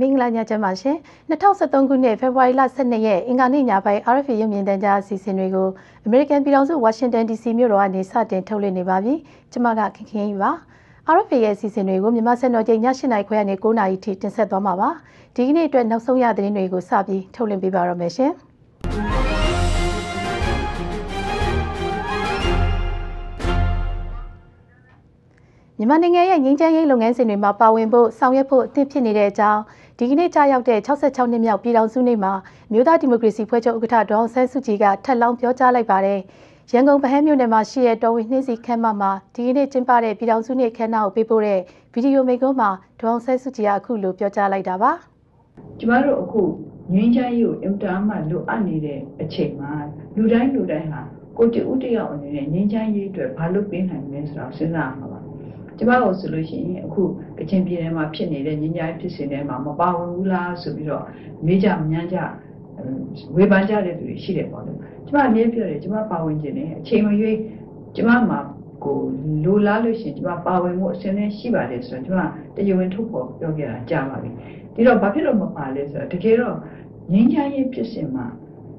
မင်္ဂလာညချမ်းပါရှင်2023ခုနှစ်ဖေဖော်ဝါရီလ12ရက်အင်္ဂါနေ့ညပိုင်း RFA ရုပ်မြင်သံကြားအစီအစဉ်တွေကို American ပြည်ထောင်စု Washington DC မြို့တော်ကနေစတင်ထုတ်လွှင့်နေပါပြီကျွန်မကခင်ခင်ကြီးပါ RFA ရဲ့အစီအစဉ်တွေကိုမြန်မာစံတော်ချိန်ည7:00နာရီခွဲကနေ9:00နာရီထိတင်ဆက်သွားမှာပါဒီကနေ့အတွက်နောက်ဆုံးရသတင်းတွေကိုစပြီးထုတ်လွှင့်ပေးပါရမယ်ရှင်မြန်မာနိုင်ငံရဲ့ငင်းချမ်းရေးလုပ်ငန်းစဉ်တွေမှာပါဝင်ဖို့ဆောင်ရွက်ဖို့အသင့်ဖြစ်နေတဲ့အကြောင်း ဒီကနေ့ကြာရောက်တဲ့66နှစ်မြောက်ပြည်ထောင်စုနေ့မှာမြို့သားဒီမိုကရေစီဖွဲ့ချုပ်ဥက္ကဋ္ဌဒေါအောင်ဆန်းစုကြည်ကထပ်လောင်းပြောကြားလိုက်ပါတယ်။ရန်ကုန်ဗဟန်းမြို့နယ်မှာရှိတဲ့တော်ဝင်နှင်းစီခမ်းမမှာဒီကနေ့ကျင်းပတဲ့ပြည်ထောင်စုနေ့ခမ်းနားကိုပေးပို့တဲ့ဗီဒီယိုမိန့်ခွန်းမှာဒေါအောင်ဆန်းစုကြည်ကအခုလိုပြောကြားလိုက်တာပါ။ကျမတို့အခုငင်းချမ်းရေးကိုအင်တာမှလိုအပ်နေတဲ့အချိန်မှာလူတိုင်းလူတိုင်းဟာကိုတူဦးတယောက်အနေနဲ့ငင်းချမ်းရေးအတွက်ဘာလုပ်ပေးနိုင်မလဲဆိုတာစဉ်းစားမှာပါ ကျမတို့ဆိုလို့ရှိရင်အခုကချင်ပြည်နယ်မှာဖြစ်နေတဲ့ညဉ့်ညမ်းဖြစ်စဉ်တွေမှာမပါဝင်ဘူးလားဆိုပြီးတော့မေးကြမញ្ញကြဝေဖန်ကြတဲ့သူတွေရှိတယ်ပေါ့လေကျမအမြဲပြောတယ်ကျမပါဝင်ခြင်းနဲ့အချိန်မရွေးကျမမှာကိုလိုလားလို့ရှိရင်ကျမပါဝင်မှုအစဉ်နဲ့ရှိပါတယ်ဆိုတော့ကျမတရားဝင်ထုတ်ဖို့ပြောခဲ့တာကြားပါပြီဒီတော့ဘာဖြစ်လို့မပါလဲဆိုတော့တကယ်တော့ငြိမ်းချမ်းရေးဖြစ်စဉ်မှာ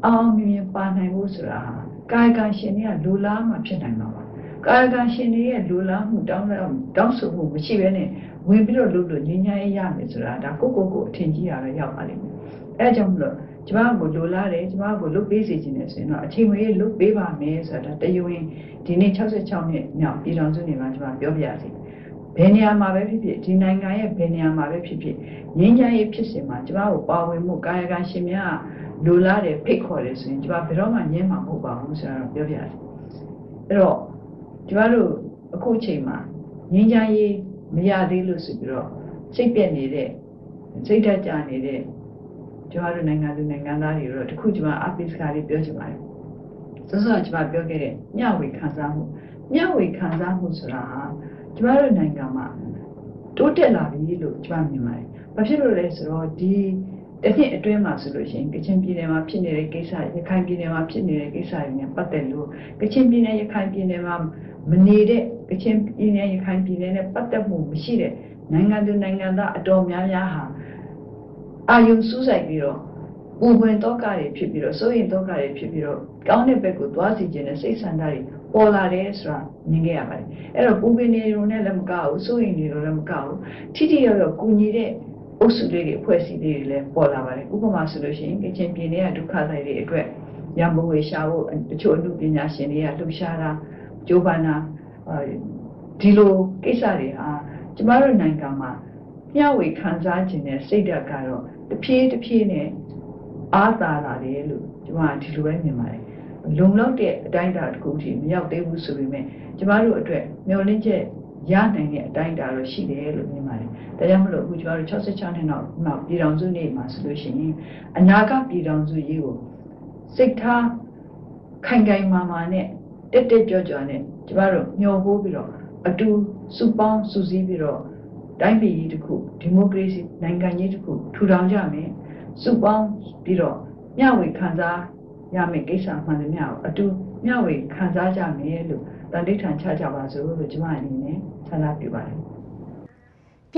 အောင်မြင်ပါနိုင်ဖို့ဆိုတာဟာကာယကံရှင်တွေကလိုလားမှဖြစ်နိုင်မှာပါ ကာယကံရှင်တွေရဲ့လူလားမှုတောင်းတောင်းတောင်းဆိုမှုမရှိဘဲနဲ့ဝင်ပြီးတော့လုပ်လို့ငြိမ်းချမ်းရေးရမယ်ဆိုတာဒါကိုကိုကိုအထင်ကြီးရတော့ရောက်ပါလိမ့်မယ်အဲကြောင့်မလို့ကျမကိုလိုလားတယ်ကျမကိုလုပ်ပေးစီခြင်းနဲ့ဆိုရင်တော့အချိန်မရွေးလုပ်ပေးပါမယ်ဆိုတာတယဝင်ဒီနေ့66နှစ်မြောက်ပြည်တော်စုနေမှာကျမပြောပြရစီဘယ်နေရာမှာပဲဖြစ်ဖြစ်ဒီနိုင်ငံရဲ့ဘယ်နေရာမှာပဲဖြစ်ဖြစ်ငြိမ်းချမ်းရေးဖြစ်စဉ်မှာကျမကိုပါဝင်မှုကာယကံရှင်များလိုလားတယ်ဖိတ်ခေါ်တယ်ဆိုရင်ကျမဘယ်တော့မှငြင်းမှာမဟုတ်ပါဘူးဆိုတာတော့ပြောပြရစီအဲ့တော့ ကျမတို့အခုအချိန်မှာငြင်းချမ်းရေးမရသေးလို့ဆိုပြီးတော့စိတ်ပြက်နေတဲ့စိတ်ဓာတ်ကြနေတဲ့ကျမတို့နိုင်ငံသူနိုင်ငံသားတွေတော့တခုကျမအပိစကားလေးပြောချင်ပါတယ်။စောစောကျမပြောခဲ့တဲ့မျှဝေခံစားမှုမျှဝေခံစားမှုဆိုတာဟာကျမတို့နိုင်ငံမှာတိုးတက်လာပြီလို့ကျမမြင်ပါတယ်။ဘာဖြစ်လို့လဲဆိုတော့ဒီတစ်နှစ်အတွင်းမှာဆိုလို့ရှိရင်ကချင်ပြည်နယ်မှာဖြစ်နေတဲ့ကိစ္စရခိုင်ပြည်နယ်မှာဖြစ်နေတဲ့ကိစ္စတွေနဲ့ပတ်သက်လို့ကချင်ပြည်နယ်ရခိုင်ပြည်နယ်မှာ မနေတဲ့ကချင်ပြည်နယ်ရခိုင်ပြည်နယ်နဲ့ပတ်သက်မှုမရှိတဲ့နိုင်ငံသူနိုင်ငံသားအတော်များများဟာအာယုံစူးစိုက်ပြီးတော့ပူပင်တော့ကတွေဖြစ်ပြီးတော့စိုးရင်တော့ကတွေဖြစ်ပြီးတော့ကောင်းတဲ့ဘက်ကိုသွားစီခြင်းနဲ့စိတ်ဆန္ဒတွေပေါ်လာတယ်ဆိုတာမြင်ခဲ့ရပါတယ်အဲ့တော့ပူပင်နေရုံနဲ့လည်းမကဘူးစိုးရင်နေရုံလည်းမကဘူးထိထိရောက်ရောက်ကူညီတဲ့အုပ်စုလေးတွေအဖွဲ့အစည်းလေးတွေလည်းပေါ်လာပါတယ်ဥပမာဆိုလို့ရှိရင်ကချင်ပြည်နယ်ကဒုက္ခသည်တွေအတွက်ရန်ပုံငွေရှာဖို့တချို့အမှုပညာရှင်တွေကလှူရှားတာ ကြိုးပမ်းတာဒီလိုကိစ္စတွေဟာကျမတို့နိုင်ငံမှာမျှဝေခံစားခြင်းနဲ့စိတ်ဓာတ်ကတော့တဖြည်းတဖြည်းနဲ့အားသာလာတယ်လို့ကျမဒီလိုပဲမြင်ပါတယ်လုံလောက်တဲ့အတိုင်းအတာတစ်ခုထိမရောက်သေးဘူးဆိုပေမဲ့ကျမတို့အတွက်မျှော်လင့်ချက်ရနိုင်တဲ့အတိုင်းအတာတော့ရှိတယ်လို့မြင်ပါတယ်။ဒါကြောင့်မလို့အခုကျမတို့66နှစ်နောက်နောက်ပြည်တော်စုနေ့မှာဆိုလို့ရှိရင်အနာဂတ်ပြည်တော်စုရေးကိုစိတ်ထားခိုင်ခိုင်မာမာနဲ့ တက်တက်ကြွကြွနဲ့ကျမတို့မျှော်ဖို့ပြီးတော့အတူစုပေါင်းစုစည်းပြီးတော့တိုင်းပြည်ကြီးတစ်ခုဒီမိုကရေစီနိုင်ငံကြီးတစ်ခုထူထောင်ကြမယ်စုပေါင်းပြီးတော့မျှဝေခံစားရမယ့်ကိစ္စမှန်တယ်များအတူမျှဝေခံစားကြမယ်လို့တန်ဋိဌာန်ချကြပါစို့လို့ကျမအနေနဲ့ဆန္ဒပြုပါတယ်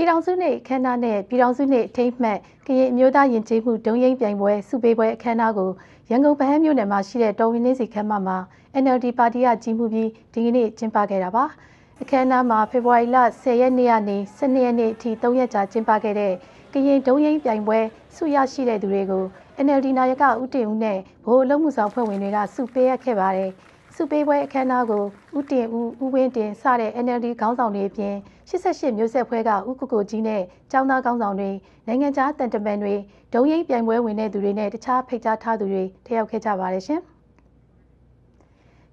ပြည်ထောင်စုနေ့အခမ်းအနားနဲ့ပြည်ထောင်စုနေ့အထိမ်းအမှတ်ကရင်အမျိုးသားယဉ်ကျေးမှုဒုံရင်ပြိုင်ပွဲစုပေးပွဲအခမ်းအနားကိုရန်ကုန်ဗဟန်းမြို့နယ်မှာရှိတဲ့တော်ဝင်နေစီခမ်းမမှာ NLD ပါတီကကြီးမှုပြီးဒီကနေ့ကျင်းပခဲ့တာပါအခမ်းအနားမှာဖေဖော်ဝါရီလ10ရက်နေ့ကနေ12ရက်နေ့အထိ3ရက်ကြာကျင်းပခဲ့တဲ့ကရင်ဒုံရင်ပြိုင်ပွဲစုရရှိတဲ့သူတွေကို NLD နာယကဦးတင်ဦးနဲ့ဗဟိုအလုပ်မှုဆောင်ဖွဲ့ဝင်တွေကစုပေးရခဲ့ပါတယ် စုပေးပွဲအခမ်းအနားကိုဦးတင်ဦးဦးဝင်းတင်စတဲ့ NLD ခေါင်းဆောင်တွေအပြင်88မျိုးဆက်ဖွဲ့ကဦးကိုကိုကြီးနဲ့ကျောင်းသားခေါင်းဆောင်တွေနိုင်ငံခြားတန်တမန်တွေဒုံရိပ်ပြိုင်ပွဲဝင်တဲ့သူတွေနဲ့တခြားဖိတ်ကြားထားသူတွေတက်ရောက်ခဲ့ကြပါတယ်ရှင်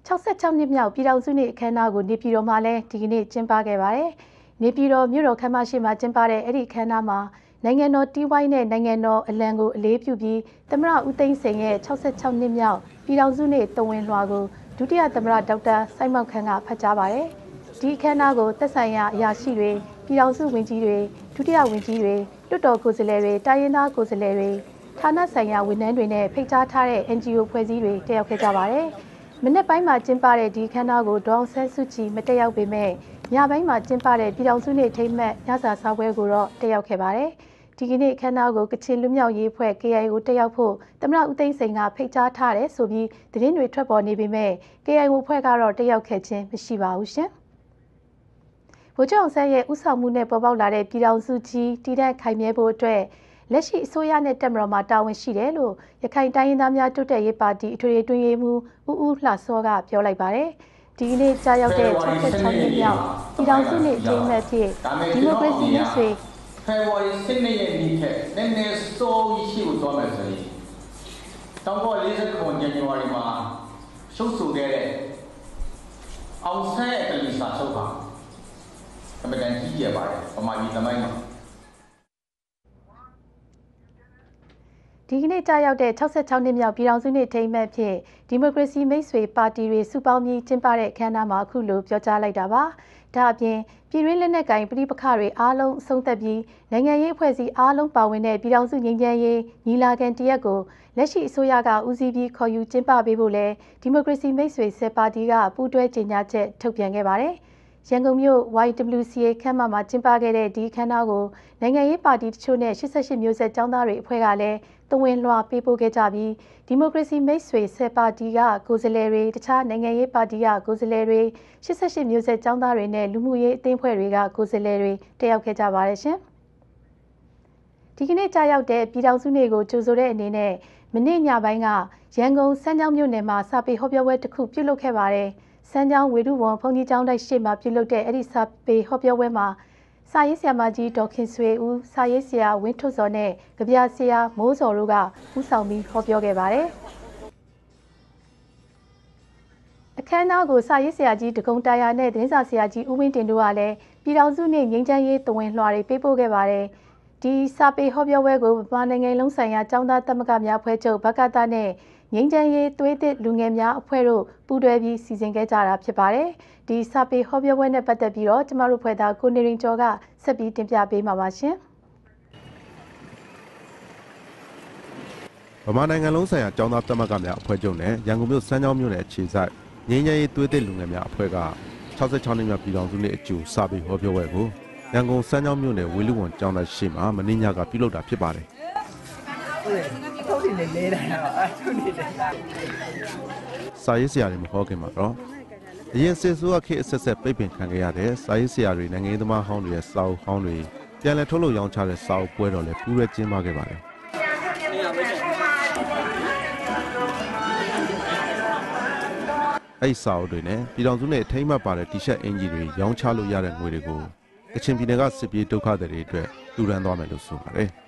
66နှစ်မြောက်ပြည်တော်စုနေ့အခမ်းအနားကိုနေပြည်တော်မှာလည်းဒီကနေ့ကျင်းပခဲ့ပါတယ်။နေပြည်တော်မြို့တော်ခမ်းမရှိမှာကျင်းပတဲ့အဲ့ဒီအခမ်းအနားမှာနိုင်ငံတော်တီးဝိုင်းနဲ့နိုင်ငံတော်အလံကိုအလေးပြုပြီးသမရဦးသိန်းစိန်ရဲ့66နှစ်မြောက်ပြည်တော်စုနေ့တဝင်လွှာကို ဒုတိယသမရဒေါက်တာစိုက်မောက်ခန့်ကဖတ်ကြားပါတယ်။ဒီအခမ်းအနားကိုသက်ဆိုင်ရာအရာရှိတွေပြည်တော်စုဝင်ကြီးတွေဒုတိယဝင်ကြီးတွေတွတ်တော်ကိုယ်စားလှယ်တွေတိုင်းရင်းသားကိုယ်စားလှယ်တွေဌာနဆိုင်ရာဝန်ထမ်းတွေနဲ့ဖိတ်ကြားထားတဲ့ NGO ဖွဲ့စည်းတွေတက်ရောက်ခဲ့ကြပါတယ်။မနေ့ပိုင်းမှာကျင်းပတဲ့ဒီခမ်းနားကိုဒေါအောင်ဆန်းစုကြည်မတက်ရောက်ပေမဲ့ညပိုင်းမှာကျင်းပတဲ့ပြည်တော်စုနေ့ထိမ့်မှတ်ညစာစားပွဲကိုတော့တက်ရောက်ခဲ့ပါတယ်။ ဒီကနေ့အခမ်းအနားကိုကချင်လူမျိုးရေးဖွဲ့ KI ကိုတက်ရောက်ဖို့သမရဦးသိန်းစိန်ကဖိတ်ကြားထားတယ်ဆိုပြီးသတင်းတွေထွက်ပေါ်နေပေမဲ့ KI ကိုဖွဲ့ကတော့တက်ရောက်ခဲ့ခြင်းမရှိပါဘူးရှင်။ဗိုလ်ချုပ်အောင်ဆန်းရဲ့ဥဆောင်မှုနဲ့ပေါ်ပေါက်လာတဲ့ပြည်ထောင်စုကြီးတည်တဲ့ခိုင်မြဲဖို့အတွက်လက်ရှိအစိုးရနဲ့တက်မတော်မှာတာဝန်ရှိတယ်လို့ရခိုင်တိုင်းရင်းသားများတိုးတက်ရေးပါတီအထွေထွေတွင်ရေးမှူးဦးဦးလှစောကပြောလိုက်ပါတယ်။ဒီကနေ့ကြာရောက်တဲ့66နှစ်မြောက်ပြည်ထောင်စုနေ့အထိမ်းအမှတ်ဖြစ်ဒီမိုကရေစီနဲ့ဆွေ ဖေဖော်ဝါရီ12ရက်နေ့ထက်နည်းနည်းစိုးရှိကိုသွားမယ်ဆိုရင်တောင်ပေါ်40ခုညညဝါရီမှာရှုပ်ဆိုခဲ့တဲ့အောင်ဆန်းရဲ့ကလေးစာချုပ်ပါအမှန်တန်ကြီးရပါတယ်ပမာကြီးသမိုင်းမှာ ဒီကနေ့ကြာရောက်တဲ့66နှစ်မြောက်ပြည်ထောင်စုနေ့ထိမ်းမှတ်ဖြင့်ဒီမိုကရေစီမိတ်ဆွေပါတီတွေစုပေါင်းပြီးကျင်းပတဲ့အခမ်းအနားမှာအခုလိုပြောကြားလိုက်တာပါ။ဒါအပြင်ပြည်တွင်းလက်နက်ကိုင်ပြည်ပခတွေအားလုံးအဆုံးသတ်ပြီးနိုင်ငံရေးအဖွဲ့အစည်းအားလုံးပါဝင်တဲ့ပြည်ထောင်စုငြိမ်းချမ်းရေးညီလာခံတရက်ကိုလက်ရှိအစိုးရကဦးစီးပြီးခေါ်ယူကျင်းပပေးဖို့လဲဒီမိုကရေစီမိတ်ဆွေစစ်ပါတီကပူးတွဲကြေညာချက်ထုတ်ပြန်ခဲ့ပါတယ်။ရန်ကုန်မြို့ YWCA ခမ်းမမှာကျင်းပခဲ့တဲ့ဒီခမ်းနားကိုနိုင်ငံရေးပါတီတချို့နဲ့88မျိုးဆက်ចောင်းသားတွေအဖွဲ့ကလည်း တဝင်လွှာပေးပို့ခဲ့ကြပြီးဒီမိုကရေစီမိတ်ဆွေဆယ်ပါတီကကိုယ်စားလှယ်တွေတခြားနိုင်ငံရေးပါတီကကိုယ်စားလှယ်တွေ88မျိုးဆက်ចောင်းသားတွေနဲ့လူမှုရေးအသင်းဖွဲ့တွေကကိုယ်စားလှယ်တွေတက်ရောက်ခဲ့ကြပါတယ်ရှင်။ဒီကနေ့ကြာရောက်တဲ့ပြည်ထောင်စုနေ့ကိုကြိုဆိုတဲ့အနေနဲ့မနေ့ညပိုင်းကရန်ကုန်စမ်းချောင်းမြို့နယ်မှာစာပေဟောပြောပွဲတစ်ခုပြုလုပ်ခဲ့ပါတယ်။စမ်းချောင်းဝေဒုဝန်ဘုန်းကြီးကျောင်းတိုက်ရှေ့မှာပြုလုပ်တဲ့အဲ့ဒီစာပေဟောပြောပွဲမှာ စာရေးဆရာမကြီးဒေါခင်ဆွေဦးစာရေးဆရာဝင်းထွတ်စောနဲ့ကြပြဆရာမိုးစောတို့ကဦးဆောင်ပြီးဟောပြောခဲ့ပါတယ်။အခမ်းအနားကိုစာရေးဆရာကြီးဒဂုံတာယာနဲ့သတင်းစာဆရာကြီးဦးဝင်းတင်တို့ကလည်းပြည်တော်စုနှင့်ငင်းချမ်းရေးတဝင်လွှာတွေပေးပို့ခဲ့ပါတယ်။ဒီစာပေဟောပြောပွဲကိုဗမာနိုင်ငံလုံးဆိုင်ရာចောင်းသားသမဂ္ဂများဖွဲ့ချုပ်ဘကတာနဲ့ ငိမ့်ချမ်းရေးသွေးသစ်လူငယ်များအဖွဲ့တို့ပူးတွဲပြီးစီစဉ်ခဲ့ကြတာဖြစ်ပါတယ်။ဒီစာပေဟောပြောပွဲနဲ့ပတ်သက်ပြီးတော့ကျမတို့ဖွဲ့သားကိုနေရင်ကျော်ကဆက်ပြီးတင်ပြပေးမှာပါရှင်။ဗမာနိုင်ငံလုံးဆိုင်ရာចောင်းသားသမဂ္ဂများအဖွဲ့ချုပ်နဲ့ရန်ကုန်မြို့စမ်းချောင်းမြို့နယ်အခြေစိုက်ငင်းရဲရေးသွေးသစ်လူငယ်များအဖွဲ့က66နှစ်မြောက်ပြည်တော်စုနှစ်အကျိုးစာပေဟောပြောပွဲကိုရန်ကုန်စမ်းချောင်းမြို့နယ်ဝေလူဝန်ကျောင်းသားရှိမှမင်းညကပြုလုပ်တာဖြစ်ပါတယ်။ထုတ် နေလဲတာတော့အထုတ်နေတယ်စာရေးဆရာတွေမဟောခင်မှာတော့အရင်စစ်ဆိုးကခေတ်အဆက်ဆက်ပိတ်ပင်ခံခဲ့ရတဲ့စာရေးဆရာတွေနိုင်ငံရေးသမားဟောင်းတွေရဲ့စာအုပ်ဟောင်းတွေပြန်လည်ထုတ်လုပ်ရောင်းချတဲ့စာအုပ်ပွဲတော်လည်းပူးရဲကျင်းပခဲ့ပါတယ်အဲ့စာအုပ်တွေနဲ့ပြည်တော်စုနဲ့အထိမ့်မှတ်ပါတဲ့တီရှပ်အင်ဂျီတွေရောင်းချလို့ရတဲ့ငွေတွေကိုကချင်ပြည်နယ်ကစစ်ပြေးဒုက္ခသည်တွေအတွက်တူရန်သွားမယ်လို့ဆိုပါတယ်။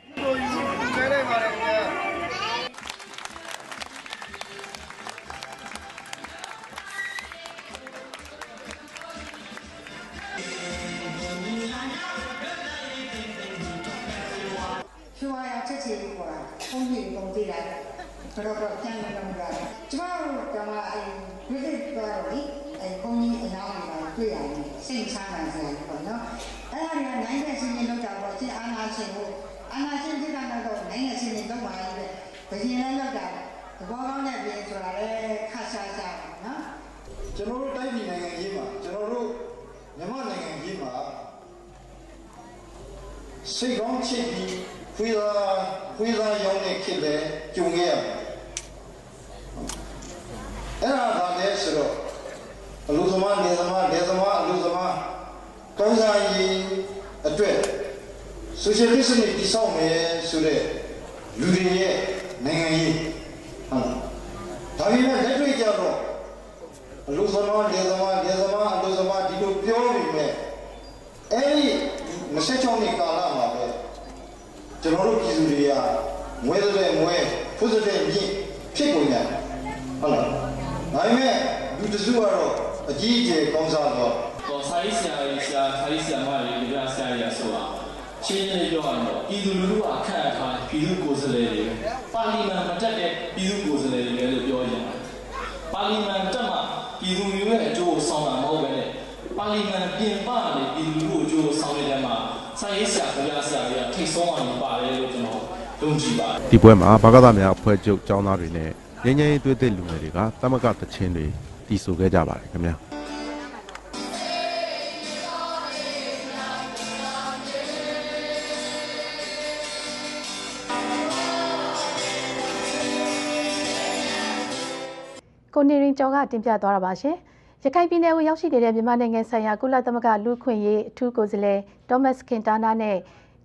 လည်းကြုံခဲ့ရပါတယ်အဲ့ဒါဘာလဲဆိုတော့အလူသမားနေသမားနေသမားအလူသမားကောင်းစားရေးအတွက်ဆိုရှယ်လစ်စနစ်တည်ဆောက်မယ်ဆိုတဲ့လူတွေရဲ့နိုင်ငံရေးဟုတ်လားဒါပေမဲ့လက်တွေ့ကြတော့အလူသမားနေသမားနေသမားအလူသမားဒီလိုပြောပြီးမဲ့အဲ့ဒီ26နှစ်ကာလမှာပဲကျွန်တော်တို့ပြည်သူတွေက မွဲတဲ့မွဲဖုစတဲ့မြင့်ဖြစ်ကုန်ကြဟုတ်လားဒါပေမဲ့လူတစုကတော့အကြီးအကျယ်ကောင်းစားတော့ဟောစာရေးဆရာကြီးဆရာစာရေးဆရာမကြီးကြဆရာကြီးဆိုတာချင်းချင်းပြောရရင်တော့ပြည်သူလူထုကအခက်အခဲပြည်သူကိုယ်စားလှယ်တွေပါလီမန်မတက်တဲ့ပြည်သူကိုယ်စားလှယ်တွေလည်းပြောကြတယ်ပါလီမန်တက်မှပြည်သူမျိုးရဲ့အကျိုးကိုဆောင်တာမဟုတ်ပဲနဲ့ပါလီမန်ပြင်ပနေပြည်သူလူထုအကျိုးကိုဆောင်နေတဲ့မှာစာရေးဆရာကြဆရာကြီးကထိတ်ဆုံးအောင်ပါတယ်လို့ကျွန်တော် ယုံကြည်ပါတယ်။ဒီပွဲမှာဘာကသများအဖွဲ့ချုပ်ចောင်းသားတွေနဲ့ငញ្ញရေးတွေ့တဲ့လူငယ်တွေကတမကတချင်းတွေတီးဆိုခဲ့ကြပါတယ်ခင်ဗျာ။ကိုနေရင်ကျော်ကတင်ပြသွားတာပါရှင်။ရခိုင်ပြည်နယ်ကိုရောက်ရှိနေတဲ့မြန်မာနိုင်ငံဆိုင်ရာကုလသမဂ္ဂလူ့ခွင့်ရေးအထူးကိုယ်စားလှယ်တောမတ်ခင်တာနာနဲ့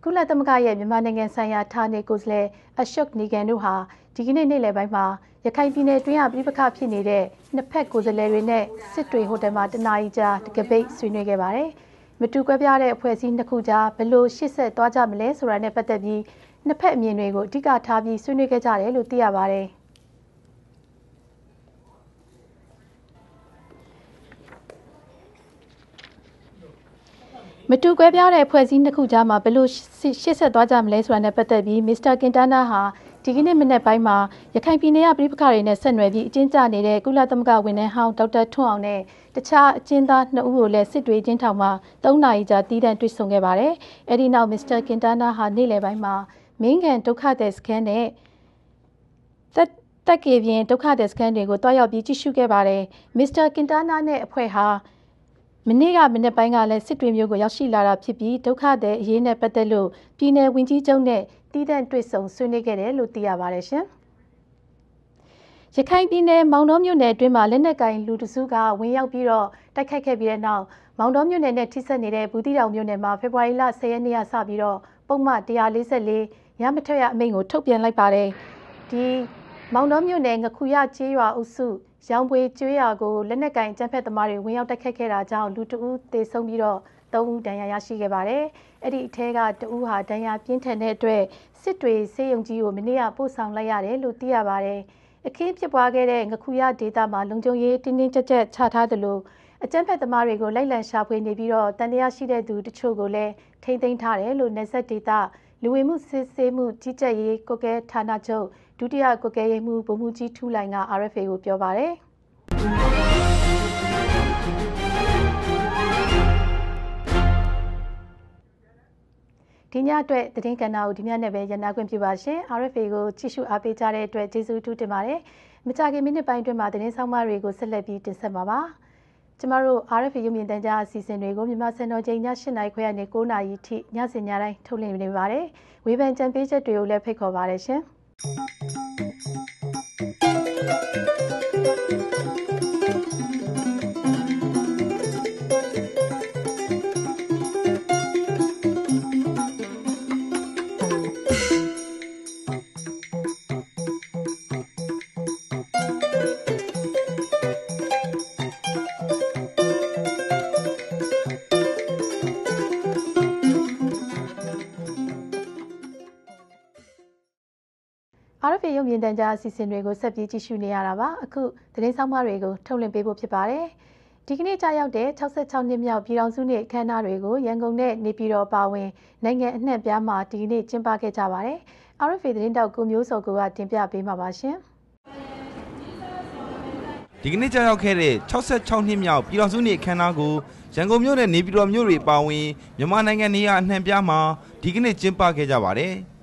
ကုလသမဂ္ဂရဲ့မြန်မာနိုင်ငံဆိုင်ရာဌာနေကိုယ်စားလှယ်အရှုတ်နီဂန်တို့ဟာဒီကနေ့နေ့လယ်ပိုင်းမှာရခိုင်ပြည်နယ်တွင်းကပြည်ပခဖြစ်နေတဲ့နှစ်ဖက်ကိုယ်စားလှယ်တွေနဲ့စစ်တွေဟိုတယ်မှာတနာရီကြာတကပိတ်ဆွေးနွေးခဲ့ပါတယ်။မတူကွဲပြားတဲ့အဖွဲ့အစည်းနှစ်ခုကြားဘယ်လိုရှေ့ဆက်သွားကြမလဲဆိုတာနဲ့ပတ်သက်ပြီးနှစ်ဖက်အမြင်တွေကိုအဓိကထားပြီးဆွေးနွေးခဲ့ကြတယ်လို့သိရပါတယ်။ မတူကွဲပြားတဲ့ဖွဲ့စည်းနှစ်ခုကြားမှာဘယ်လိုရှေ့ဆက်သွားကြမလဲဆိုတာနဲ့ပတ်သက်ပြီးမစ္စတာကင်တာနာဟာဒီကနေ့မနေ့ပိုင်းမှာရခိုင်ပြည်နယ်ကပြည်ပခါတွေနဲ့ဆက်နွယ်ပြီးအကျဉ်းချနေတဲ့ကုလသမဂ္ဂဝန်ထမ်းဟောင်းဒေါက်တာထွန်းအောင်နဲ့တခြားအကျဉ်းသားနှစ်ဦးကိုလည်းစစ်တွေချင်းထောင်မှာ၃နာရီကြာတီးတန့်တွေ့ဆုံခဲ့ပါတယ်။အဲဒီနောက်မစ္စတာကင်တာနာဟာနေ့လယ်ပိုင်းမှာမင်းကန်ဒုက္ခသည်စခန်းနဲ့တက်တက်ကေပြင်ဒုက္ခသည်စခန်းတွေကိုတွားရောက်ပြီးကြည့်ရှုခဲ့ပါတယ်။မစ္စတာကင်တာနာနဲ့အဖွဲ့ဟာ မနေ့ကမနေ့ပိုင်းကလည်းစစ်တွေမျိုးကိုရောက်ရှိလာတာဖြစ်ပြီးဒုက္ခသည်အရေးနဲ့ပတ်သက်လို့ပြည်내ဝင်ကြီးချုပ်နဲ့တည်တံ့တွေ့ဆုံဆွေးနွေးခဲ့တယ်လို့သိရပါတယ်ရှင်။ရခိုင်ပြည်နယ်မောင်တော်မြို့နယ်အတွင်းမှာလက်နက်ကင်လူတစုကဝင်ရောက်ပြီးတော့တိုက်ခိုက်ခဲ့ပြီးတဲ့နောက်မောင်တော်မြို့နယ်နဲ့ထိစပ်နေတဲ့ဘူးတီတောင်မြို့နယ်မှာဖေဖော်ဝါရီလ10ရက်နေ့ကစပြီးတော့ပုံမှန်144ရမထက်ရအမိန့်ကိုထုတ်ပြန်လိုက်ပါတယ်။ဒီ မောင်တော်မြို့နယ်ငခုရကျေးရွာအုပ်စုရောင်ပွေကျွေးရကိုလက်နက်ကင်ကျန်းဖက်သမားတွေဝင်ရောက်တိုက်ခတ်ခဲ့တာကြောင့်လူတဦးသေဆုံးပြီးတော့၃ဦးဒဏ်ရာရရှိခဲ့ပါတယ်။အဲ့ဒီအထက်ကတဦးဟာဒဏ်ရာပြင်းထန်တဲ့အတွက်စစ်တွေစေယုံကြီးကိုမနေ့ကပို့ဆောင်လိုက်ရတယ်လို့သိရပါတယ်။အခင်းဖြစ်ပွားခဲ့တဲ့ငခုရဒေသမှာလုံခြုံရေးတင်းတင်းကြပ်ကြပ်ချထားတယ်လို့အကြမ်းဖက်သမားတွေကိုလိုက်လံရှာဖွေနေပြီးတော့တန်တရားရှိတဲ့သူတချို့ကိုလည်းထိမ့်သိမ်းထားတယ်လို့နေဆက်ဒေသလူဝင်မှုစစ်ဆေးမှုကြီးကြပ်ရေးကိုကဲဌာနချုပ် ဒုတိယကိုကဲရေးမှူးဗိုလ်မှူးကြီးထူးလိုင်က RFA ကိုပြောပါတယ်။ဒီညအတွက်သတင်းကဏ္ဍကိုဒီညနဲ့ပဲရန်နာခွင့်ပြုပါရှင် RFA ကိုကြည့်ရှုအားပေးကြတဲ့အတွက်ကျေးဇူးထူးတင်ပါတယ်မကြခင်မိနစ်ပိုင်းအတွင်းမှာသတင်းဆောင်မတွေကိုဆက်လက်ပြီးတင်ဆက်ပါပါကျမတို့ RFA ရုပ်မြင်သံကြားအစီအစဉ်တွေကိုမြန်မာစံတော်ချိန်ည8:00နာရီခွဲကနေ9:00နာရီထိညစဉ်ညတိုင်းထုတ်လွှင့်နေပါတယ်ဝေဖန်ကြံပေးချက်တွေကိုလည်းဖိတ်ခေါ်ပါရရှင် うん。 ရုပ်မြင်သံကြားအစီအစဉ်တွေကိုဆက်ပြီးကြည့်ရှုနေရတာပါအခုသတင်းဆောင်မတွေကိုထုတ်လွှင့်ပေးဖို့ဖြစ်ပါတယ်ဒီကနေ့ကြာရောက်တဲ့66နှစ်မြောက်ပြည်တော်စုနှစ်အခမ်းအနားတွေကိုရန်ကုန်နဲ့နေပြည်တော်ပါဝင်နိုင်ငံအနှံ့ပြားမှာဒီကနေ့ကျင်းပခဲ့ကြပါတယ် RFA သတင်းတောက်ကိုမျိုးစောကိုကတင်ပြပေးမှာပါရှင်ဒီကနေ့ကြာရောက်ခဲ့တဲ့66နှစ်မြောက်ပြည်တော်စုနှစ်အခမ်းအနားကိုရန်ကုန်မြို့နဲ့နေပြည်တော်မြို့တွေပါဝင်မြန်မာနိုင်ငံနေရာအနှံ့ပြားမှာဒီကနေ့ကျင်းပခဲ့ကြပါတယ်။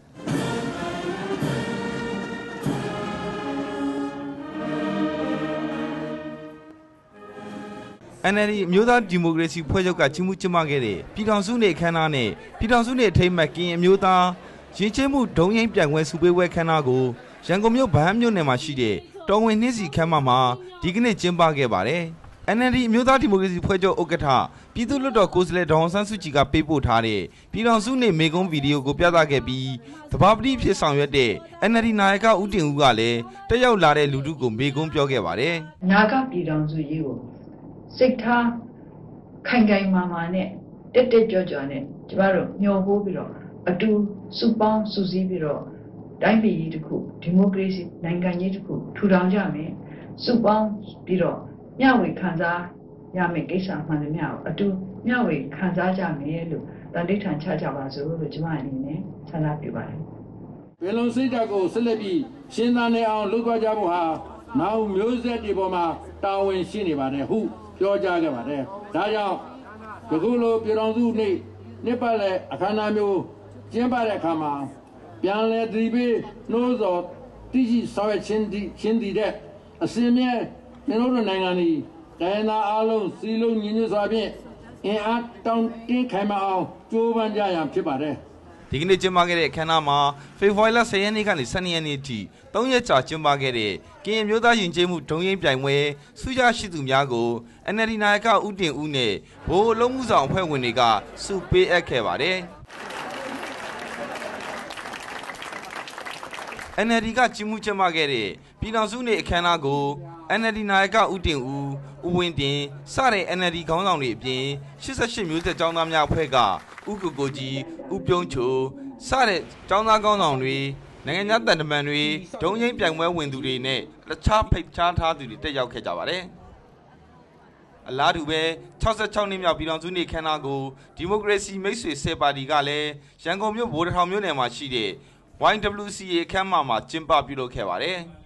NLD အမျိုးသားဒီမိုကရေစီဖွဲ့ချုပ်ကကြီးမှုကျင်းပခဲ့တဲ့ပြည်ထောင်စုနေ့အခမ်းအနားနဲ့ပြည်ထောင်စုနေ့အထိမ်းအမှတ်ကရင်အမျိုးသားရင်းချင်းမှုဒုံရင်ပြိုင်ပွဲစုပေးပွဲခမ်းနားကိုရန်ကုန်မြို့ဗဟန်းမြို့နယ်မှာရှိတဲ့တော်ဝင်နှင်းစီခမ်းမမှာဒီကနေ့ကျင်းပခဲ့ပါတယ်။ NLD အမျိုးသားဒီမိုကရေစီဖွဲ့ချုပ်ဥက္ကဋ္ဌပြည်သူ့လွှတ်တော်ကိုယ်စားလှယ်ဒေါအောင်ဆန်းစုကြည်ကပေးပို့ထားတဲ့ပြည်ထောင်စုနေ့မေကွန်းဗီဒီယိုကိုပြသခဲ့ပြီးသဘာပတိဖြစ်ဆောင်ရွက်တဲ့ NLD နာယကဦးတင်ဦးကလည်းတက်ရောက်လာတဲ့လူထုကိုမေကွန်းပြောခဲ့ပါတယ်။နာကပြည်ထောင်စုရေးကို စိတ်ထားခိုင်ခိုင်မာမာနဲ့တက်တက်ကြွကြွနဲ့ကျမတို့မျှော်ပိုးပြီးတော့အတူစုပေါင်းစုစည်းပြီးတော့တိုင်းပြည်ကြီးတစ်ခုဒီမိုကရေစီနိုင်ငံကြီးတစ်ခုထူထောင်ကြမယ်စုပေါင်းပြီးတော့မျှဝေခံစားရမယ့်ကိစ္စမှန်သမျှကိုအတူမျှဝေခံစားကြမယ်လို့တန်ဋိဌာန်ချကြပါစို့လို့ကျမအနေနဲ့ဆန္ဒပြုပါတယ်ဘယ်လိုစိတ်ဓာတ်ကိုဆက်လက်ပြီးရှင်းသားနေအောင်လုပ်သွားကြဖို့ဟာနောက်မျိုးဆက်တွေပေါ်မှာတာဝန်ရှိနေပါတယ်ဟု ပြောကြားခဲ့ပါတယ်။ဒါကြောင့်ဒီခုလိုပြည်တော်စုနေ့နှစ်ပတ်လည်အခမ်းအနားမျိုးကျင်းပတဲ့အခါမှာပြန်လည်သတိပေးနှိုးဆော်တည်ရှိဆောင်ရွက်ခြင်းချင်းတည်တဲ့အစင်းမြဲကျွန်တော်တို့နိုင်ငံဤတိုင်းသားအလုံးစီလုံးညီညွတ်စွာဖြင့်အင်အားတောင်းတင်းခိုင်မအောင်ကြိုးပမ်းကြရန်ဖြစ်ပါတယ်။ ဒီကနေ့ကျင်းပခဲ့တဲ့အခမ်းအနားမှာဖေဖော်ဝါရီလ10ရက်နေ့ကနေ12ရက်နေ့ထိ3ရက်ကြာကျင်းပခဲ့တဲ့ကရင်မျိုးသားယဉ်ကျေးမှုဒုံရင်ပြိုင်ပွဲစုကြရှိသူများကို NLD နာယကဦးတင်ဦးနဲ့ဘိုးအလုံးမှုဆောင်အဖွဲ့ဝင်တွေကစုပေးအပ်ခဲ့ပါတယ်။ NLD ကကြီးမှုကျင်းပခဲ့တဲ့ပြည်တော်စုနေအခမ်းအနားကို NLD နာယကဦးတင်ဦးဦးဝင်းတင်စတဲ့ NLD ခေါင်းဆောင်တွေအပြင်88မျိုးဆက်ចောင်းသားများအဖွဲ့ကဦးကိုကိုကြီးဦးပြုံးချိုစတဲ့ចောင်းသားခေါင်းဆောင်တွေနိုင်ငံခြားတန်တမန်တွေဒုံရင်ပြိုင်ပွဲဝင်သူတွေနဲ့တခြားဖိတ်ကြားထားသူတွေတက်ရောက်ခဲ့ကြပါတယ်အလားတူပဲ66နှစ်မြောက်ပြည်တော်စုနေ့ခမ်းနားကိုဒီမိုကရေစီမိတ်ဆွေ10ပါတီကလည်းရန်ကုန်မြို့ဗိုလ်တထောင်မြို့နယ်မှာရှိတဲ့ YWCA အခမ်းအနားမှာကျင်းပပြုလုပ်ခဲ့ပါတယ်။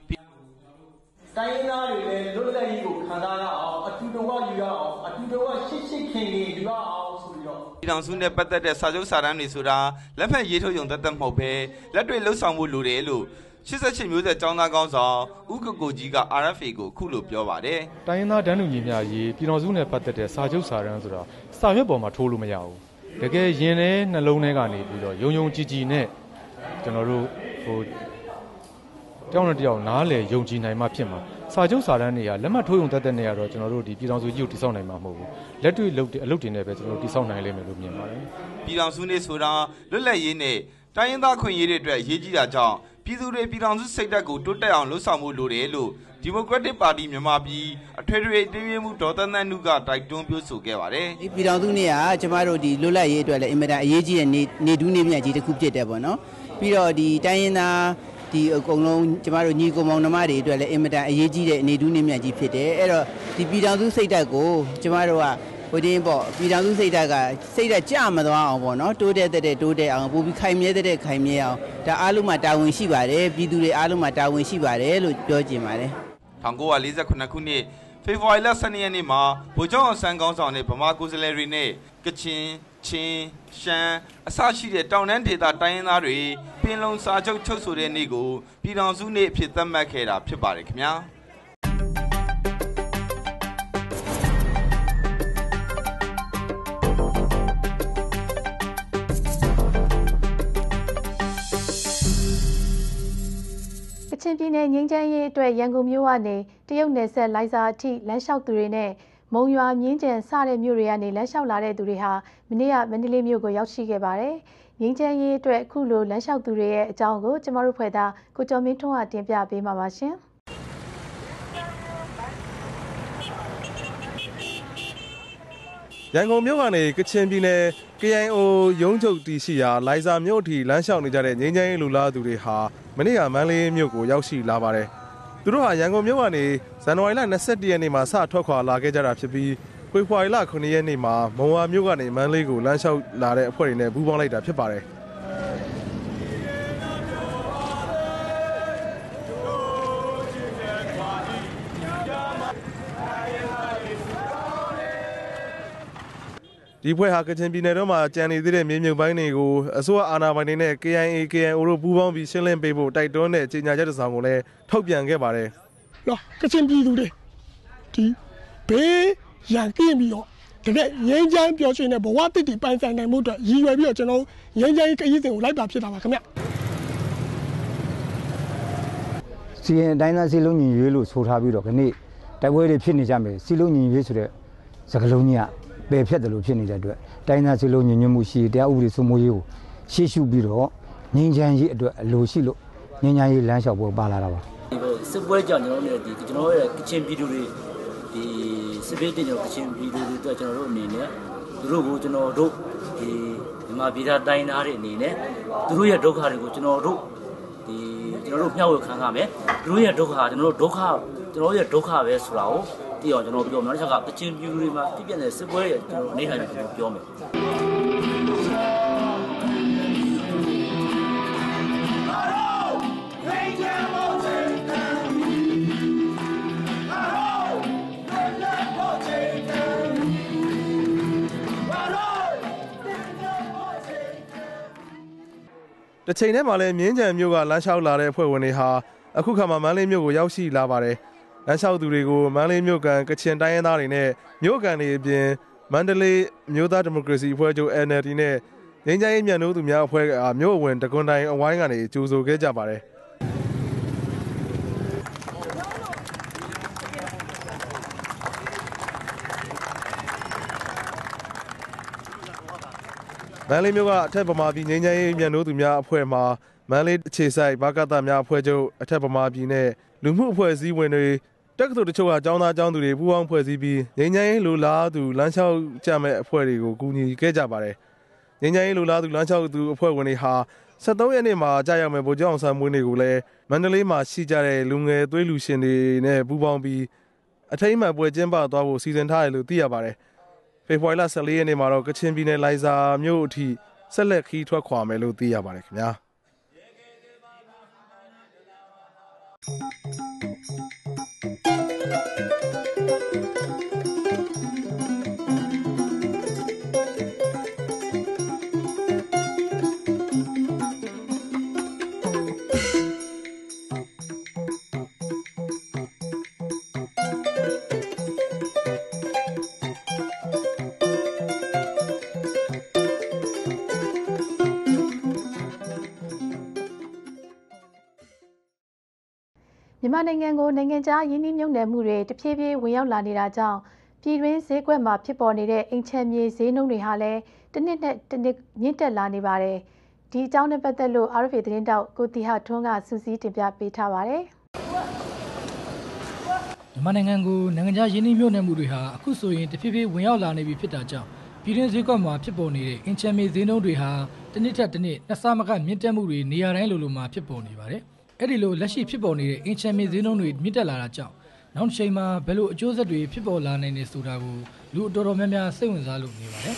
တိုင်းရင်းသားတွေလည်းလွတ်လပ်ရေးကိုခံစားရအောင်အတူတဝယူရအောင်အတူတဝရှစ်ရှစ်ခင်ခင်ယူရအောင်ဆိုပြီးတော့ပြည်ထောင်စုနဲ့ပတ်သက်တဲ့စာချုပ်စာတမ်းတွေဆိုတာလက်ဖက်ရေးထုတ်ရုံသက်သက်မဟုတ်ပဲလက်တွေ့လှုပ်ဆောင်မှုလိုတယ်လို့88မျိုးဆက်ចောင်းသားကောင်းဆောင်ဦးကကိုကြီးက RFA ကိုခုလိုပြောပါတယ်။တိုင်းရင်းသားဒန်းလူညီများရေးပြည်တော်စုနဲ့ပတ်သက်တဲ့စာချုပ်စာတမ်းဆိုတာစာရွက်ပေါ်မှာထိုးလို့မရဘူး။တကယ်ရင်ထဲနှလုံးထဲကနေပြီးတော့ယုံယုံကြည်ကြည်နဲ့ကျွန်တော်တို့ဟို တယောက်နဲ့တယောက်နားလေယုံကြည်နိုင်မှဖြစ်မှာစာချုပ်စာတမ်းတွေကလက်မှတ်ထိုးရုံတက်တဲ့နေရာတော့ကျွန်တော်တို့ဒီပြည်ထောင်စုကြီးကိုတိစောက်နိုင်မှာမဟုတ်ဘူးလက်တွေ့လုပ်တဲ့အလုပ်တွေနဲ့ပဲကျွန်တော်တို့တိစောက်နိုင်လိမ့်မယ်လို့မြင်ပါတယ်ပြည်ထောင်စုနေဆိုတာလွတ်လပ်ရေးနဲ့တိုင်းရင်းသားခွင့်ရေးတွေအတွက်အရေးကြီးတာကြောင့်ပြည်သူတွေပြည်ထောင်စုစိတ်ဓာတ်ကိုတိုးတက်အောင်လှုပ်ဆောင်မှုလိုတယ်လို့ဒီမိုကရက်တစ်ပါတီမြန်မာပြည်အထွေထွေတည်ရမှုဒေါ်သန်းသန်းနုကတိုက်တွန်းပြောဆိုခဲ့ပါတယ်ဒီပြည်ထောင်စုနေ့ကကျမတို့ဒီလွတ်လပ်ရေးအတွက်လည်းအင်မတန်အရေးကြီးတဲ့နေနေဒူးနေမြတ်ကြီးတစ်ခုဖြစ်တယ်ပေါ့နော်ပြီးတော့ဒီတိုင်းရင်းသား ဒီအကုန်လုံးကျမတို့ညီကောင်မောင်နှမတွေအတွက်လည်းအင်မတန်အရေးကြီးတဲ့အနေဒူးနေမြတ်ကြီးဖြစ်တယ်အဲ့တော့ဒီပြည်ထောင်စုစိတ်ဓာတ်ကိုကျမတို့ကဟိုတင်းပေါ့ပြည်ထောင်စုစိတ်ဓာတ်ကစိတ်ဓာတ်ကြမသွားအောင်ပေါ့နော်တိုးတက်တဲ့တိုးတက်အောင်ပိုပြီးခိုင်မြဲတဲ့ခိုင်မြဲအောင်ဒါအားလုံးမှာတာဝန်ရှိပါတယ်ပြည်သူတွေအားလုံးမှာတာဝန်ရှိပါတယ်လို့ပြောချင်ပါတယ်1948ခုနှစ်ဖေဖော်ဝါရီလ12ရက်နေ့မှာဗိုလ်ချုပ်အောင်ဆန်းကောင်းဆောင်တဲ့ဗမာကိုယ်စားလှယ်တွေနဲ့ကချင် ချင်းရှမ်းအစရှိတဲ့တောင်တန်းဒေသတိုင်းရင်းသားတွေပင်လုံစာချုပ်ချုပ်ဆိုတဲ့နေ့ကိုပြည်ထောင်စုနေ့အဖြစ်သတ်မှတ်ခဲ့တာဖြစ်ပါတယ်ခင်ဗျာချင်ပြည်နယ်ငင်းချမ်းရေးအတွက်ရန်ကုန်မြို့ကနေတရုတ်နယ်ဆက်လိုင်စာအထိလမ်းလျှောက်သူတွေနဲ့ မုံရွာမြင်းကျန်စတဲ့မြို့တွေကနေလမ်းလျှောက်လာတဲ့သူတွေဟာမနေ့ကမန္တလေးမြို့ကိုရောက်ရှိခဲ့ပါတယ်။ငင်းချမ်းရေးအတွက်အခုလိုလမ်းလျှောက်သူတွေရဲ့အကြောင်းကိုကျမတို့ဖွဲ့သားကိုကျော်မင်းထွန်းကတင်ပြပေးမှာပါရှင်။ရန်ကုန်မြို့ကနေကချင်ပြည်နယ် KIO ရုံးချုပ်တည်ရှိရာလိုင်ဇာမြို့အထိလမ်းလျှောက်နေကြတဲ့ငင်းချမ်းရေးလူလားသူတွေဟာမနေ့ကမန္တလေးမြို့ကိုရောက်ရှိလာပါတယ်။ သူတို့ဟာရန်ကုန်မြို့ကနေဇန်နဝါရီလ22ရက်နေ့မှာစထွက်ခွာလာခဲ့ကြတာဖြစ်ပြီးဖေဖော်ဝါရီလ9ရက်နေ့မှာမုံဝါမြို့ကနေမန္တလေးကိုလမ်းလျှောက်လာတဲ့အဖွဲ့တွေနဲ့ပူးပေါင်းလိုက်တာဖြစ်ပါတယ်။ ဒီဖွဲ့ဟာကချင်ပြည်နယ်တော့မှာကြံနေသေးတဲ့မြေမြုပ်ပိုင်းတွေကိုအစိုးရအာဏာပိုင်တွေနဲ့ KIA KNO တို့ပူးပေါင်းပြီးရှင်းလင်းပေးဖို့တိုက်တွန်းတဲ့ကြေညာချက်တစ်စောင်ကိုလည်းထုတ်ပြန်ခဲ့ပါတယ်။နော်ကချင်ပြည်သူတွေဒီဘေးရန်ကင်းပြီးတော့တကယ်ငင်းချမ်းပျော်ရွှင်တဲ့ဘဝတည်တည်ပိုင်ဆိုင်နိုင်မှုအတွက်ရည်ရွယ်ပြီးတော့ကျွန်တော်ငင်းချမ်းရေးခရီးစဉ်ကိုလိုက်ပါဖြစ်တာပါခင်ဗျ။စီရင်တိုင်းသားစီလုံးညီရွေးလို့ဆိုထားပြီးတော့ခဏတိုက်ပွဲတွေဖြစ်နေကြမယ်စီလုံးညီရွေးဆိုတဲ့စကလုံးကြီးက ပယ်ဖြတ်တယ်လို့ဖြစ်နေတဲ့အတွက်တိုင်းသားစီလုံးညီညွတ်မှုရှိတရားဥပဒေစိုးမိုးရေးကိုရှေ့ရှုပြီးတော့ငင်းချမ်းရေးအတွက်အလိုရှိလို့ငင်းချမ်းရေးလမ်းလျှောက်ပွဲပါလာတာပါဒီစစ်ပွဲကြောင့်ကျွန်တော်တို့ဒီကျွန်တော်ရဲ့ကချင်ပြည်သူတွေဒီစစ်ဘေးတင်ကျွန်တော်ကချင်ပြည်သူတွေအတွက်ကျွန်တော်တို့အနေနဲ့သူတို့ကိုကျွန်တော်တို့ဒီမြန်မာပြည်သားတိုင်းသားတွေအနေနဲ့သူတို့ရဲ့ဒုက္ခတွေကိုကျွန်တော်တို့ဒီကျွန်တော်တို့မျှဝေခံစားမယ်သူတို့ရဲ့ဒုက္ခကျွန်တော်တို့ဒုက္ခကျွန်တော်ရဲ့ဒုက္ခပဲဆိုတာကို သိအောင်ကျွန်တော်ပြောမယ်နောက်တစ်ချက်ကကချင်ပြည်သူတွေမှာပြည့်ပြည့်တဲ့စစ်ပွဲရဲ့ကျွန်တော်အနေထိုင်ကျွန်တော်ပြောမယ်တစ်ချိန်တည်းမှာလည်းမြင်းကြံမြို့ကလမ်းလျှောက်လာတဲ့အဖွဲ့ဝင်တွေဟာအခုခါမှမန်းလေးမြို့ကိုရောက်ရှိလာပါတယ် လမ်းလျှောက်သူတွေကိုမန်းလေးမြို့ကန်ကချင်တိုင်းရင်းသားတွေနဲ့မြို့ကန်တွေအပြင်မန္တလေးမြို့သားဒီမိုကရေစီအဖွဲ့ချုပ် NLD နဲ့ငင်းချမ်းရေးမြန်လို့သူများအဖွဲ့ကမြို့အဝင်တကွန်တိုင်းအဝိုင်းကနေကြိုးဆိုခဲ့ကြပါတယ်မန္တလေးမြို့ကအထက်ပမာပြည်ငင်းချမ်းရေးမြန်လို့သူများအဖွဲ့မှာမန္တလေးအခြေဆိုင်ဘာကတာများအဖွဲ့ချုပ်အထက်ပမာပြည်နဲ့လူမှုအဖွဲ့အစည်းဝင်တွေ တက္ကသိုလ်တချို့ကကျောင်းသားကျောင်းသူတွေပူးပေါင်းဖွဲ့စည်းပြီးငင်းချမ်းရေးလူလားသူလမ်းလျှောက်ကြမဲ့အဖွဲ့တွေကိုကူညီခဲ့ကြပါတယ်ငင်းချမ်းရေးလူလားသူလမ်းလျှောက်သူအဖွဲ့ဝင်တွေဟာ73ရက်နေ့မှာကြာရောက်မဲ့ဗိုလ်ချုပ်အောင်ဆန်းမွေးနေ့ကိုလည်းမန္တလေးမှာရှိကြတဲ့လူငယ်သွေးလူရှင်တွေနဲ့ပူးပေါင်းပြီးအထိမ်းအမှန်ပွဲကျင်းပသွားဖို့စီစဉ်ထားတယ်လို့သိရပါတယ်ဖေဖော်ဝါရီလ14ရက်နေ့မှာတော့ကချင်ပြည်နယ်လိုင်ဇာမြို့အထိဆက်လက်ခီးထွက်ခွာမယ်လို့သိရပါတယ်ခင်ဗျာ မြန်မာနိုင်ငံကိုနိုင်ငံခြားယင်းနှိမ့်မြုပ်နယ်မှုတွေတဖြည်းဖြည်းဝင်ရောက်လာနေတာကြောင့်ပြည်တွင်းဈေးကွက်မှာဖြစ်ပေါ်နေတဲ့အိမ်ချမ်းမြေဈေးနှုန်းတွေဟာလည်းတစ်နှစ်နဲ့တစ်နှစ်မြင့်တက်လာနေပါတယ်။ဒီအကြောင်းနဲ့ပတ်သက်လို့ RFA သတင်းတောက်ကိုတီဟာထွန်းကစူးစီးတင်ပြပေးထားပါတယ်။မြန်မာနိုင်ငံကိုနိုင်ငံခြားယင်းနှိမ့်မြုပ်နယ်မှုတွေဟာအခုဆိုရင်တဖြည်းဖြည်းဝင်ရောက်လာနေပြီဖြစ်တာကြောင့်ပြည်တွင်းဈေးကွက်မှာဖြစ်ပေါ်နေတဲ့အင်ချမ်မီဈေးနှုန်းတွေဟာတစ်နှစ်ထက်တစ်နှစ်နှစ်ဆမကမြင့်တက်မှုတွေနေရာတိုင်းလိုလိုမှာဖြစ်ပေါ်နေပါတယ်။ အဲ့ဒီလိုလက်ရှိဖြစ်ပေါ်နေတဲ့အင်ချမ်မီဈေးနှုန်းတွေမြင့်တက်လာတာကြောင့်နောက်တစ်ချိန်မှာဘယ်လိုအကျိုးဆက်တွေဖြစ်ပေါ်လာနိုင်နေဆိုတာကိုလူအတော်တော်များများစိတ်ဝင်စားလို့နေပါတယ်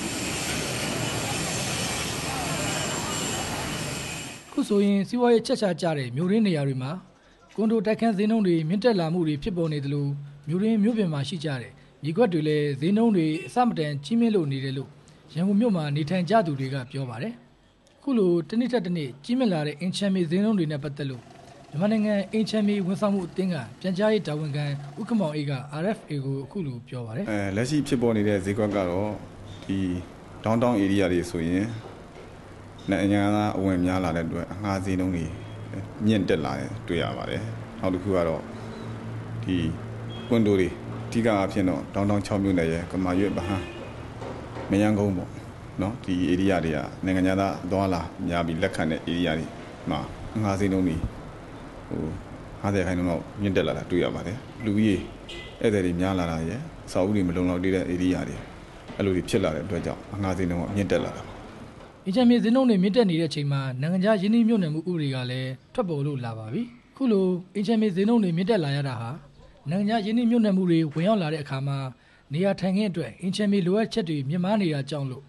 ခုဆိုရင်စီးပွားရေးချက်ချကြတဲ့မြို့ရင်းနေရာတွေမှာကွန်ဒိုတိုက်ခန်းဈေးနှုန်းတွေမြင့်တက်လာမှုတွေဖြစ်ပေါ်နေတယ်လို့မြို့ရင်းမြို့ပြင်မှာရှိကြတဲ့မြေကွက်တွေလည်းဈေးနှုန်းတွေအစမတန်ကြီးမြင့်လို့နေတယ်လို့ရန်ကုန်မြို့မှာနေထိုင်ကြသူတွေကပြောပါတယ်ခုလိုတနည်းထက်တနည်းကြီးမြင့်လာတဲ့အင်ချမ်မီဈေးနှုန်းတွေနဲ့ပတ်သက်လို့ မြန်မာနိုင်ငံအင်ချမ်မီဝန်ဆောင်မှုအသင်းကပြန်ကြားရေးတာဝန်ခံဥက္ကမောင်အေးက RFA ကိုအခုလိုပြောပါတယ်အဲလက်ရှိဖြစ်ပေါ်နေတဲ့ဈေးကွက်ကတော့ဒီ downtown area တွေဆိုရင်နိုင်ငံသားအဝင်များလာတဲ့အတွက်အငှားဈေးနှုန်းတွေမြင့်တက်လာတယ်တွေ့ရပါတယ်နောက်တစ်ခုကတော့ဒီကွန်ဒိုတွေအဓိကအဖြစ်တော့ downtown 6မြို့နယ်ရဲ့ကမာရွတ်ဗဟန်းမယန်းကုန်းပေါ့နော်ဒီ area တွေကနိုင်ငံသားအသွားလာများပြီးလက်ခံတဲ့ area တွေမှာအငှားဈေးနှုန်းတွေ ဟို50ခိုင်နှုန်းလောက်မြင့်တက်လာတာတွေ့ရပါတယ်လူကြီးဧည့်သည်တွေများလာတာရယ်စာအုပ်တွေမလုံလောက်သေးတဲ့ area တွေအဲ့လိုတွေဖြစ်လာတဲ့အတွက်ကြောင့်အငှားဈေးနှုန်းကမြင့်တက်လာတာအင်ဂျင်မြေဈေးနှုန်းတွေမြင့်တက်နေတဲ့အချိန်မှာနိုင်ငံခြားယင်းနှိမ့်မြုပ်နယ်မှုဥပဒေကလည်းထွက်ပေါ်လို့လာပါပြီခုလိုအင်ဂျင်မြေဈေးနှုန်းတွေမြင့်တက်လာရတာဟာနိုင်ငံခြားယင်းနှိမ့်မြုပ်နယ်မှုတွေဝင်ရောက်လာတဲ့အခါမှာနေရာထိုင်ခင်းအတွက်အင်ဂျင်မြေလိုအပ်ချက်တွေမြင့်မားနေတာကြောင့်လို့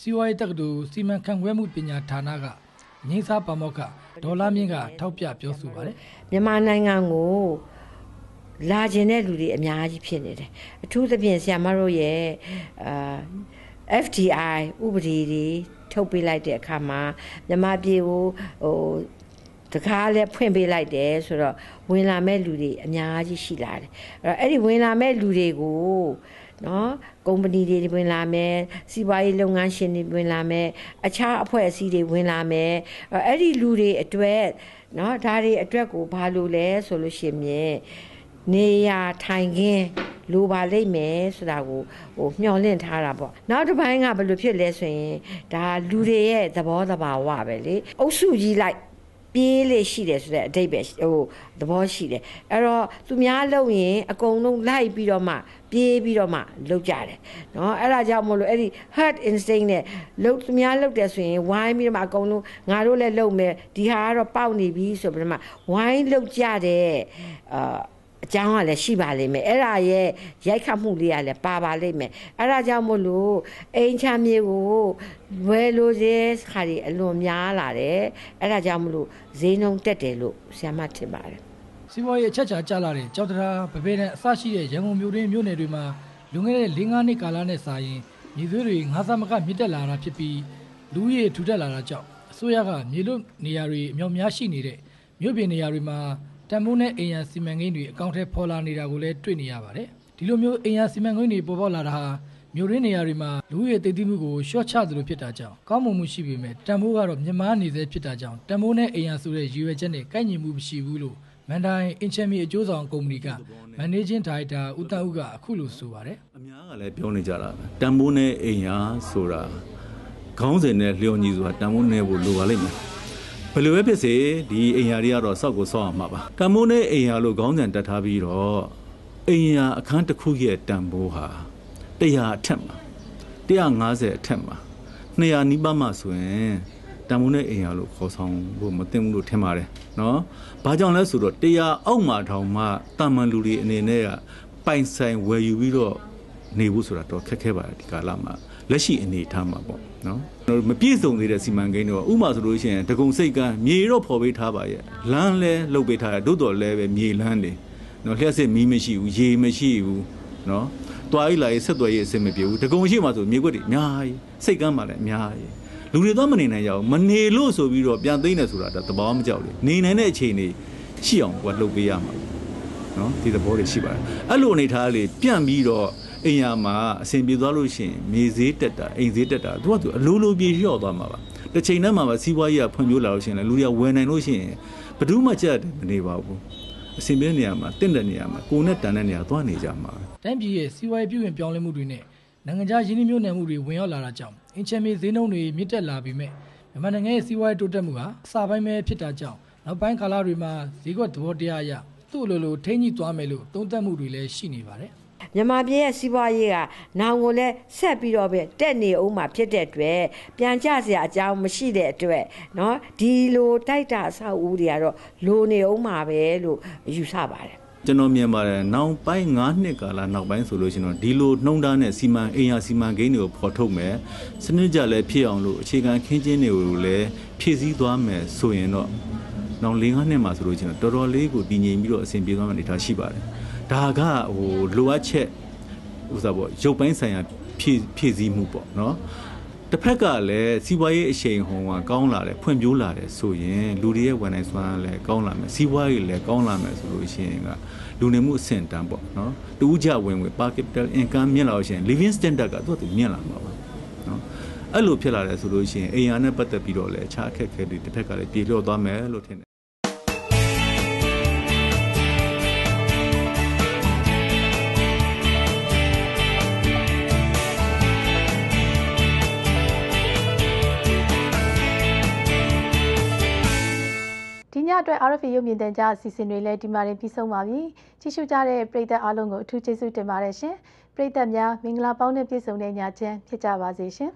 စီဝိုင်းတက္ကသိုလ်စီမံခန့်ခွဲမှုပညာဌာနက ငင်းစားပါမောက္ခဒေါ်လာမြင့်ကထောက်ပြပြောဆိုပါတယ်မြန်မာနိုင်ငံကိုလာကျင်တဲ့လူတွေအများကြီးဖြစ်နေတယ်အထူးသဖြင့်ဆရာမတို့ရဲ့အာ FDI ဥပဒေတွေထုတ်ပေးလိုက်တဲ့အခါမှာမြန်မာပြည်ကိုဟိုတကားလည်းဖွင့်ပေးလိုက်တယ်ဆိုတော့ဝင်လာမဲ့လူတွေအများကြီးရှိလာတယ်အဲ့တော့အဲ့ဒီဝင်လာမဲ့လူတွေကို နော်ကုမ္ပဏီတွေဝင်လာမယ်စီးပွားရေးလုပ်ငန်းရှင်တွေဝင်လာမယ်အခြားအဖွဲ့အစည်းတွေဝင်လာမယ်အဲ့ဒီလူတွေအတွက်နော်ဒါတွေအတွက်ကိုဘာလို့လဲဆိုလို့ရှိရင်နေရထိုင်ခင်းလိုပါလိမ့်မယ်ဆိုတာကိုဟိုမျှော်လင့်ထားတာပေါ့နောက်တစ်ပိုင်းကဘယ်လိုဖြစ်လဲဆိုရင်ဒါလူတွေရဲ့သဘောတဘာဝပဲလေအုပ်စုကြီးလိုက် ပြေးလေရှိတယ်ဆိုတဲ့အတိတ်ပဲဟိုသဘောရှိတယ်အဲ့တော့သူများလုံရင်အကုန်လုံးလိုက်ပြီးတော့မှပြေးပြီးတော့မှလှုပ်ကြတယ်เนาะအဲ့ဒါကြောင့်မို့လို့အဲ့ဒီ herd instinct နဲ့လှုပ်သူများလှုပ်တယ်ဆိုရင်ဝိုင်းပြီးတော့မှအကုန်လုံးငါတို့လည်းလှုပ်မယ်ဒီဟာကတော့ပေါက်နေပြီဆိုပြီးတော့မှဝိုင်းလှုပ်ကြတဲ့အာ အကြောင်းကလည်းရှိပါလိမ့်မယ်အဲ့ဒါရဲ့ရိုက်ခတ်မှုလေးကလည်းပါပါလိမ့်မယ်အဲ့ဒါကြောင့်မို့လို့အိမ်ချမ်းမြေကိုဝယ်လို့သေးခါဒီအလွန်များလာတယ်အဲ့ဒါကြောင့်မလို့ဈေးနှုန်းတက်တယ်လို့ဆရာမထင်ပါတယ်စီးပွားရေးအချက်ချာကျလာတဲ့ကြောက်တရားဗပေနဲ့အစရှိတဲ့ရန်ကုန်မြို့တွင်းမြို့နယ်တွေမှာလွန်ခဲ့တဲ့၄-၅နှစ်ကာလနဲ့စာရင်မြေသွေးတွေငါးသမကမြင့်တက်လာတာဖြစ်ပြီးလူရည်ထူထပ်လာတာကြောင့်အစိုးရကမြေလွတ်နေရာတွေအမြောက်များရှိနေတဲ့မြို့ပြင်နေရာတွေမှာ တန်ဖိုးနဲ့အိမ်ရန်စီမံကိန်းတွေအကောင့်ထဲပေါ်လာနေတာကိုလည်းတွေ့နေရပါတယ်ဒီလိုမျိုးအိမ်ရန်စီမံကိန်းတွေပေါ်ပေါက်လာတာဟာမြို့ရင်းနေရာတွေမှာလူဦးရေတည်တည်မှုကိုရှော့ချသလိုဖြစ်တာကြောင့်ကောင်းမွန်မှုရှိပေမဲ့တန်ဖိုးကတော့မြမနေသေးဖြစ်တာကြောင့်တန်ဖိုးနဲ့အိမ်ရဆိုတဲ့ရည်ရွယ်ချက်နဲ့ကိုက်ညီမှုမရှိဘူးလို့မန်တိုင်းအင်ချမ်မီအကျိုးဆောင်ကုမ္ပဏီကမန်နေဂျင်းဒါရိုက်တာဦးတန်းဦးကအခုလိုဆိုပါတယ်ကလည်းပြောနေကြတာပဲတန်မိုးနဲ့အိမ်ယာဆိုတာခေါင်းစဉ်နဲ့လျော်ညီစွာတန်မိုးနဲ့ဖို့လိုပါလိမ့်မယ် ဘယ်လိုပဲဖြစ်စေဒီအိမ်ယာတွေကတော့စောက်ကိုစောက်အောင်မှာပါတန်မိုးနဲ့အိမ်ယာလို့ခေါင်းစဉ်တက်ထားပြီးတော့အိမ်ယာအခန်းတစ်ခုရဲ့တန်ဖိုးဟာ100အထက်မှာ150အထက်မှာ200နီးပါးမှဆိုရင်တန်မိုးနဲ့အိမ်ယာလို့ခေါ်ဆောင်ဖို့မသိဘူးလို့ထင်ပါတယ်နော်။ဘာကြောင့်လဲဆိုတော့တရားအောက်မှာထောင်မှတာမန်လူတွေအနေနဲ့ကပိုင်ဆိုင်ဝယ်ယူပြီးတော့နေဖို့ဆိုတာတော့ခက်ခဲပါတယ်ဒီကာလမှာလက်ရှိအနေထားမှာပေါ့ နော်ကျွန်တော်မပြည့်စုံသေးတဲ့စီမံကိန်းတော့ဥမာဆိုလို့ရှိရင်တကုံစိတ်ကမ်းမြေတော့ဖော်ပေးထားပါရဲ့လမ်းလဲလှုပ်ပေးထားတယ်တို့တော်လဲပဲမြေလမ်းတွေနော်လျှက်စစ်မီးမရှိဘူးရေမရှိဘူးနော်တွားရီလာရေးဆက်သွယ်ရေးအဆင်မပြေဘူးတကုံရှိမှဆိုမြေခွက်တွေအများကြီးစိတ်ကမ်းမှလည်းအများကြီးလူတွေတော့မနေနိုင်ကြဘူးမနေလို့ဆိုပြီးတော့ပြန်သိမ်းတယ်ဆိုတာဒါသဘောမကြောက်လေနေနိုင်တဲ့အခြေအနေရှိအောင်ကလှုပ်ပေးရမှာနော်ဒီသဘောတွေရှိပါတယ်အဲ့လိုအနေထားလေးပြန့်ပြီးတော့ အိမ်ယာမှာအဆင်ပြေသွားလို့ရှိရင်မြေဈေးတက်တာအိမ်ဈေးတက်တာသူကသူအလိုလိုပြေလျော့သွားမှာပါတစ်ချိန်တည်းမှာပဲစီးပွားရေးကဖွံ့ဖြိုးလာလို့ရှိရင်လည်းလူတွေကဝယ်နိုင်လို့ရှိရင်ဘယ်သူမှကြက်တယ်မနေပါဘူးအဆင်ပြေတဲ့နေရာမှာတင့်တဲ့နေရာမှာကိုယ်နဲ့တန်တဲ့နေရာသွားနေကြမှာတိုင်းပြည်ရဲ့စီးပွားရေးပြုပြင်ပြောင်းလဲမှုတွေနဲ့နိုင်ငံခြားရင်းနှီးမြှုပ်နှံမှုတွေဝင်ရောက်လာတာကြောင့်အင်ချမ်မီဈေးနှုန်းတွေမြင့်တက်လာပြီးမြဲမြန်မာနိုင်ငံရဲ့စီးပွားရေးတိုးတက်မှုဟာအစပိုင်းပဲဖြစ်တာကြောင့်နောက်ပိုင်းကာလတွေမှာဈေးကွက်သဘောတရားအရသူ့လိုလိုထိန်းညှိသွားမယ်လို့သုံးသပ်မှုတွေလည်းရှိနေပါတယ် မြန်မာပြည်ရဲ့စီးပွားရေးကနောင်ကိုလည်းဆက်ပြီးတော့ပဲတက်နေအောင်မှာဖြစ်တဲ့အတွက်ပြန်ကျစရာအကြောင်းမရှိတဲ့အတွက်เนาะဒီလိုတိုက်တာအဆောက်အဦတွေကတော့လိုနေအောင်မှာပဲလို့ယူဆပါတယ် ကျွန်တော်မြင်ပါတယ်နောက်ပိုင်း9နှစ်ကာလနောက်ပိုင်းဆိုလို့ရှိရင်တော့ဒီလိုနှုံးသားနဲ့စီမံအိမ်ယာစီမံကိန်းတွေကိုဖော်ထုတ်မယ်စနစ်ကြလည်းဖြစ်အောင်လို့အခြေခံခင်းကျင်းတွေကိုလည်းဖြည့်ဆည်းသွားမယ်ဆိုရင်တော့နောက်၄၅နှစ်မှာဆိုလို့ရှိရင်တော်တော်လေးကိုတည်ငြိမ်ပြီးတော့အဆင်ပြေသွားမယ့်အနေအထားရှိပါတယ် ဒါကဟိုလိုအပ်ချက်ဥစားပေါ့ရုပ်ပိုင်းဆိုင်ရာဖြည့်ဖြည့်ဆည်းမှုပေါ့နော်တစ်ဖက်ကလည်းစီးပွားရေးအရှိန်ဟုန်ကကောင်းလာတယ်ဖွံ့ဖြိုးလာတယ်ဆိုရင်လူတွေရဲ့ဝန်နိုင်စွမ်းလည်းကောင်းလာမယ်စီးပွားရေးလည်းကောင်းလာမယ်ဆိုလို့ရှိရင်ကလူနေမှုအဆင့်တန်းပေါ့နော်တူးကြဝင်ဝင် per capital income မြင့်လာလို့ရှိရင် living standard ကသူ့အတူမြင့်လာမှာပါနော်အဲ့လိုဖြစ်လာတယ်ဆိုလို့ရှိရင်အိမ်ယာနဲ့ပတ်သက်ပြီးတော့လည်းအခြားအခက်အခဲတွေတစ်ဖက်ကလည်းပြေလျော့သွားမယ်လို့ထင်တယ် အတွက် RFA ရုပ်မြင်သံကြားအစီအစဉ်တွေလည်းဒီမှာတင်ပြီးဆုံးပါပြီကြည့်ရှုကြတဲ့ပရိသတ်အားလုံးကိုအထူးကျေးဇူးတင်ပါတယ်ရှင်ပရိသတ်များမင်္ဂလာပေါင်းနဲ့ပြည့်စုံတဲ့ညချမ်းဖြစ်ကြပါစေရှင်